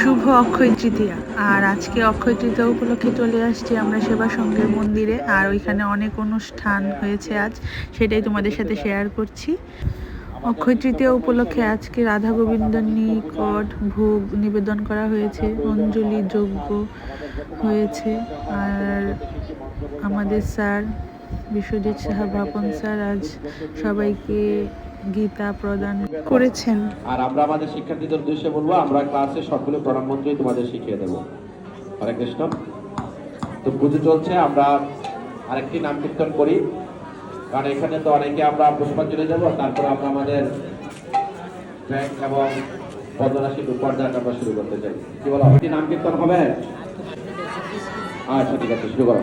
শুভ অক্ষয় তৃতীয়া। আর আজকে অক্ষয় তৃতীয়া উপলক্ষে চলে আসছি আমরা সেবা সংঘের মন্দিরে। আর ওইখানে অনেক অনুষ্ঠান হয়েছে আজ, সেটাই তোমাদের সাথে শেয়ার করছি। অক্ষয় তৃতীয়া উপলক্ষে আজকে রাধা গোবিন্দ নিকট ভোগ নিবেদন করা হয়েছে, অঞ্জলি যজ্ঞ হয়েছে। আর আমাদের স্যার বিশ্বজিৎ সাহা, বাপন স্যার আজ সবাইকে গীতা প্রদান করেছেন। আর আমরা আমাদের শিক্ষার্থীদের উদ্দেশ্যে বলব, আমরা ক্লাসে সকলে প্রণাম মন্ত্রই তোমাদের শিখিয়ে দেবো। হরে কৃষ্ণ। তো পুজো চলছে, আমরা আরেকটি নাম কীর্তন করি। কারণ এখানে তো অনেকে আমরা পুষ্পাঞ্জলি দেবো, তারপর আমরা আমাদের ব্যাংক এবং পদ্মরাশির উপার্জন আমরা শুরু করতে চাই। কি বলো একটি নাম কীর্তন হবে? আচ্ছা ঠিক আছে, শুরু করো।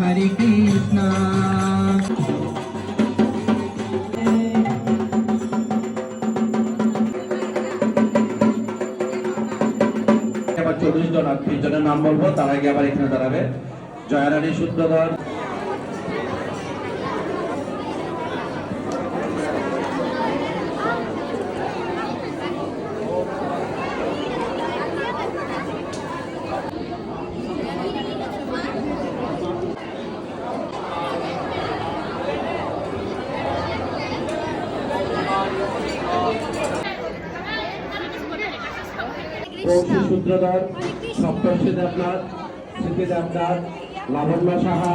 Hare Krishna. এবার চল্লিশ জন ত্রিশ জনের নাম বলব, তার আগে আবার এখানে দাঁড়াবে জয়ারানী সূত্রধর কৌশি সূত্রধর সপ্তর্ষি দেবনাথ স্মৃতি দেবনাথ লাবণ্য সাহা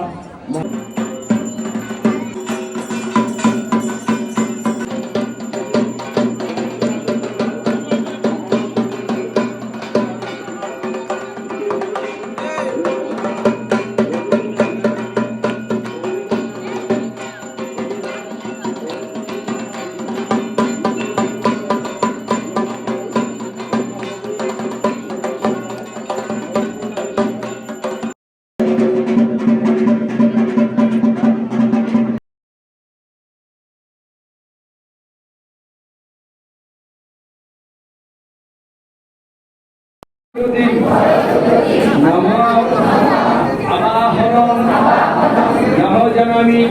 জানামি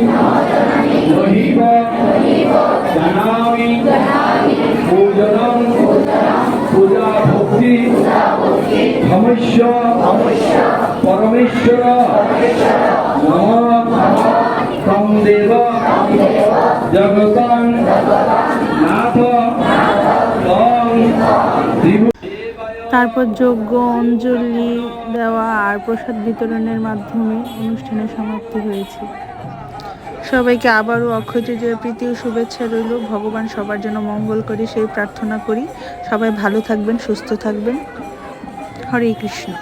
নহিব জানামি পূজনম পূজা ভক্তি ধমস্য পরমেশ্বর নম তম দেব জগতং তারপর যজ্ঞ, অঞ্জলি দেওয়া আর প্রসাদ বিতরণের মাধ্যমে অনুষ্ঠানের সমাপ্তি হয়েছে। সবাইকে আবারও অক্ষয় তৃতীয়ার প্রীতি ও শুভেচ্ছা রইল। ভগবান সবার জন্য মঙ্গল করে সেই প্রার্থনা করি। সবাই ভালো থাকবেন, সুস্থ থাকবেন। হরে কৃষ্ণ।